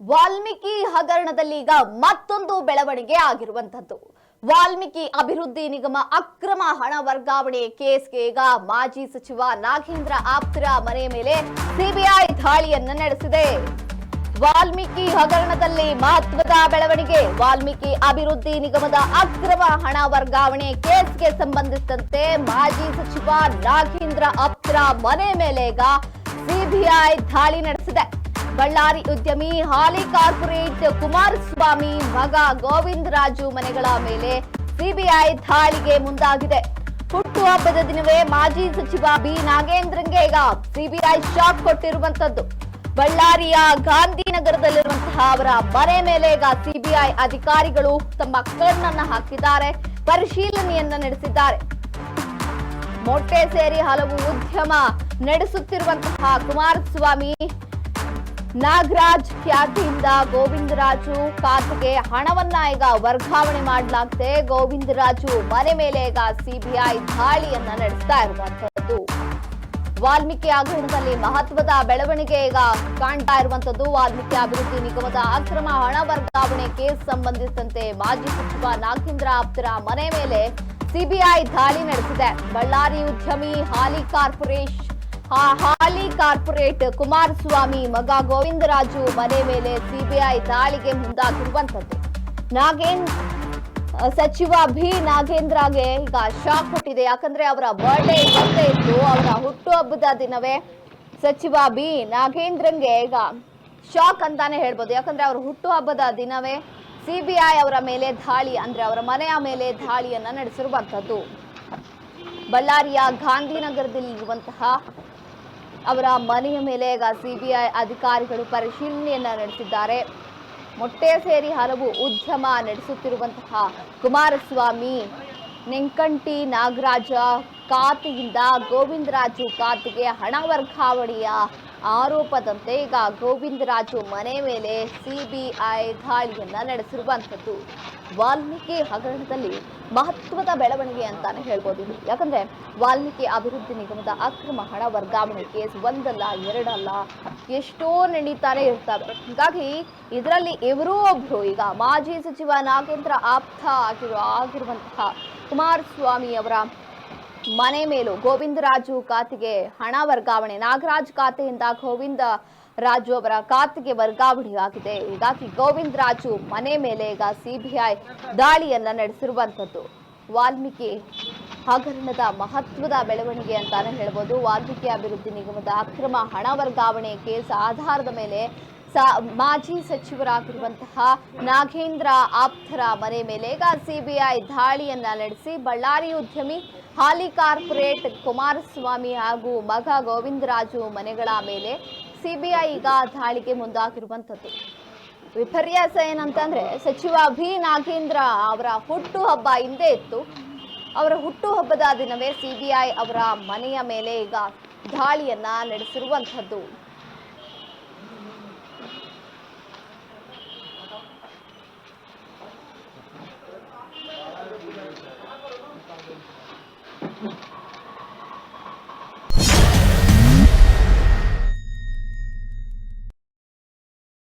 ವಾಲ್ಮೀಕಿ ಹಗರಣದಲ್ಲಿ ಈಗ ಮತ್ತೊಂದು ಬೆಳವಣಿಗೆ ಆಗಿರುವಂತದ್ದು ವಾಲ್ಮೀಕಿ ಅಭಿವೃದ್ಧಿ ನಿಗಮ ಅಕ್ರಮ ಹಣ ವರ್ಗಾವಣೆ ಕೇಸ್ಗೆ ಈಗ ಮಾಜಿ ಸಚಿವ ನಾಗೇಂದ್ರ ಆಪ್ತರ ಮನೆ ಮೇಲೆ ಸಿಬಿಐ ದಾಳಿಯನ್ನು ನಡೆಸಿದೆ. ವಾಲ್ಮೀಕಿ ಹಗರಣದಲ್ಲಿ ಮಹತ್ವದ ಬೆಳವಣಿಗೆ. ವಾಲ್ಮೀಕಿ ಅಭಿವೃದ್ಧಿ ನಿಗಮದ ಅಕ್ರಮ ಹಣ ವರ್ಗಾವಣೆ ಕೇಸ್ಗೆ ಸಂಬಂಧಿಸಿದಂತೆ ಮಾಜಿ ಸಚಿವ ನಾಗೇಂದ್ರ ಆಪ್ತರ ಮನೆ ಮೇಲೆ ಈಗ ಸಿಬಿಐ ದಾಳಿ ನಡೆಸಿದೆ. ಬಳ್ಳಾರಿ ಉದ್ಯಮಿ ಹಾಲಿ ಕಾರ್ಪೊರೇಟ್ ಕುಮಾರಸ್ವಾಮಿ ಮಗ ಗೋವಿಂದ ರಾಜು ಮನೆಗಳ ಮೇಲೆ ಸಿಬಿಐ ದಾಳಿಗೆ ಮುಂದಾಗಿದೆ. ಹುಟ್ಟುಹಬ್ಬದ ದಿನವೇ ಮಾಜಿ ಸಚಿವ ಬಿ ನಾಗೇಂದ್ರಂಗೆ ಈಗ ಸಿಬಿಐ ಶಾಕ್ ಕೊಟ್ಟಿರುವಂತದ್ದು. ಬಳ್ಳಾರಿಯ ಗಾಂಧಿನಗರದಲ್ಲಿರುವಂತಹ ಅವರ ಮನೆ ಮೇಲೆ ಈಗ ಸಿಬಿಐ ಅಧಿಕಾರಿಗಳು ತಮ್ಮ ಕಣ್ಣನ್ನ ಹಾಕಿದ್ದಾರೆ, ಪರಿಶೀಲನೆಯನ್ನ ನಡೆಸಿದ್ದಾರೆ. ಮೊಟ್ಟೆ ಸೇರಿ ಹಲವು ಉದ್ಯಮ ನಡೆಸುತ್ತಿರುವಂತಹ ಕುಮಾರಸ್ವಾಮಿ ನಾಗರಾಜ್ ಖ್ಯಾತಿಯಿಂದ ಗೋವಿಂದರಾಜು ಖಾತೆಗೆ ಹಣವನ್ನ ಈಗ ವರ್ಗಾವಣೆ ಮಾಡಲಾಗಿದೆ ಗೋವಿಂದರಾಜು ಮನೆ ಮೇಲೆ ಈಗ ಸಿಬಿಐ ದಾಳಿಯನ್ನ ನಡೆಸ್ತಾ ಇರುವಂತಹದ್ದು ವಾಲ್ಮೀಕಿ ಹಗರಣದಲ್ಲಿ ಮಹತ್ವದ ಬೆಳವಣಿಗೆ ಈಗ ಕಾಣ್ತಾ ಇರುವಂತದ್ದು. ವಾಲ್ಮೀಕಿ ಅಭಿವೃದ್ಧಿ ನಿಗಮದ ಅಕ್ರಮ ಹಣ ವರ್ಗಾವಣೆ ಕೇಸ್ ಸಂಬಂಧಿಸಿದಂತೆ ಮಾಜಿ ಸಚಿವ ನಾಗೇಂದ್ರ ಆಪ್ತರ ಮನೆ ಮೇಲೆ ಸಿಬಿಐ ದಾಳಿ ನಡೆಸಿದೆ. ಬಳ್ಳಾರಿ ಉದ್ಯಮಿ ಹಾಲಿ ಕಾರ್ಪೊರೇಷ್ ಹಾ- ಹಾಲಿ ಕಾರ್ಪೊರೇಟ್ ಕುಮಾರಸ್ವಾಮಿ ಮಗ ಗೋವಿಂದರಾಜು ಮನೆ ಮೇಲೆ ಸಿಬಿಐ ದಾಳಿಗೆ ಮುಂದಾಗಿರುವಂತದ್ದು ನಾಗೇಂದ್ರ ಸಚಿವ ಬಿ ನಾಗೇಂದ್ರಗೆ ಈಗ ಶಾಕ್ ಕೊಟ್ಟಿದೆ ಯಾಕಂದ್ರೆ ಅವರ ಬರ್ಡೇ ಇವತ್ತೇ ಇತ್ತು ಅವರ ಹುಟ್ಟುಹಬ್ಬದ ದಿನವೇ ಸಚಿವ ಬಿ ನಾಗೇಂದ್ರಂಗೆ ಈಗ ಶಾಕ್ ಅಂತಾನೆ ಹೇಳ್ಬೋದು. ಯಾಕಂದ್ರೆ ಅವರ ಹುಟ್ಟುಹಬ್ಬದ ದಿನವೇ ಸಿಬಿಐ ಅವರ ಮೇಲೆ ದಾಳಿ, ಅಂದ್ರೆ ಅವರ ಮನೆಯ ಮೇಲೆ ದಾಳಿಯನ್ನ ನಡೆಸಿರುವಂತದ್ದು ಬಳ್ಳಾರಿಯ ಗಾಂಧಿನಗರದಲ್ಲಿರುವಂತಹ ಅವರ ಮನೆಯ ಮೇಲೆ ಈಗ ಸಿಬಿಐ ಅಧಿಕಾರಿಗಳು ಪರಿಶೀಲನೆಯನ್ನ ನಡೆಸಿದ್ದಾರೆ. ಮೊಟ್ಟೆ ಸೇರಿ ಹಲವು ಉದ್ಯಮ ನಡೆಸುತ್ತಿರುವಂತಹ ಕುಮಾರಸ್ವಾಮಿ, ನೆಂಕಂಟಿ ನಾಗರಾಜ ಖಾತೆಯಿಂದ ಗೋವಿಂದರಾಜು ಖಾತೆಗೆ ಹಣ ವರ್ಗಾವಣೆಯ ಆರೋಪದಂತೆ ಈಗ ಗೋವಿಂದರಾಜು ಮನೆ ಮೇಲೆ ಸಿಬಿಐ ದಾಳಿಯನ್ನ ನಡೆಸಿರುವಂಥದ್ದು. ವಾಲ್ಮೀಕಿ ಹಗರಣದಲ್ಲಿ ಮಹತ್ವದ ಬೆಳವಣಿಗೆ ಅಂತಾನೆ ಹೇಳ್ಬೋದು ಇದು ಯಾಕಂದ್ರೆ ವಾಲ್ಮೀಕಿ ಅಭಿವೃದ್ಧಿ ನಿಗಮದ ಅಕ್ರಮ ಹಣ ವರ್ಗಾವಣೆ ಕೇಸ್ ಒಂದಲ್ಲ, ಎರಡಲ್ಲ, ಎಷ್ಟೋ ನಡೀತಾನೆ ಇರ್ತವೆ. ಹೀಗಾಗಿ ಇದರಲ್ಲಿ ಇವರೂ ಒಬ್ರು, ಈಗ ಮಾಜಿ ಸಚಿವ ನಾಗೇಂದ್ರ ಆಪ್ತ ಆಗಿರೋ ಆಗಿರುವಂತಹ ಕುಮಾರಸ್ವಾಮಿ ಅವರ ಮನೆ ಮೇಲೂ ಗೋವಿಂದರಾಜು ಖಾತೆಗೆ ಹಣ ವರ್ಗಾವಣೆ. ನಾಗರಾಜ್ ಖಾತೆಯಿಂದ ಗೋವಿಂದ ರಾಜು ಅವರ ಖಾತೆಗೆ ವರ್ಗಾವಣೆಯಾಗಿದೆ ಹೀಗಾಗಿ ಗೋವಿಂದ ರಾಜು ಮನೆ ಮೇಲೆ ಈಗ ಸಿಬಿಐ ದಾಳಿಯನ್ನ ನಡೆಸಿರುವಂತದ್ದು. ವಾಲ್ಮೀಕಿ ಹಗರಣದ ಮಹತ್ವದ ಬೆಳವಣಿಗೆ ಅಂತಾನೆ ಹೇಳ್ಬೋದು. ವಾಲ್ಮೀಕಿ ಅಭಿವೃದ್ಧಿ ನಿಗಮದ ಅಕ್ರಮ ಹಣ ವರ್ಗಾವಣೆ ಕೇಸ್ ಆಧಾರದ ಮೇಲೆ ಸ- ಮಾಜಿ ಸಚಿವರಾಗಿರುವಂತಹ ನಾಗೇಂದ್ರ ಆಪ್ತರ ಮನೆ ಮೇಲೆ ಈಗ ಸಿಬಿಐ ದಾಳಿಯನ್ನ ನಡೆಸಿ ಬಳ್ಳಾರಿ ಉದ್ಯಮಿ ಹಾಲಿ ಕಾರ್ಪೊರೇಟ್ ಕುಮಾರಸ್ವಾಮಿ ಹಾಗೂ ಮಗ ಗೋವಿಂದರಾಜು ಮನೆಗಳ ಮೇಲೆ ಸಿಬಿಐ ಈಗ ದಾಳಿಗೆ ಮುಂದಾಗಿರುವಂಥದ್ದು. ವಿಪರ್ಯಾಸ ಏನಂತಂದ್ರೆ ಸಚಿವ ಬಿ ನಾಗೇಂದ್ರ ಅವರ ಹುಟ್ಟು ಹಬ್ಬ ಹಿಂದೆ ಇತ್ತು. ಅವರ ಹುಟ್ಟು ಹಬ್ಬದ ದಿನವೇ ಸಿಬಿಐ ಅವರ ಮನೆಯ ಮೇಲೆ ಈಗ ದಾಳಿಯನ್ನ ನಡೆಸಿರುವಂಥದ್ದು.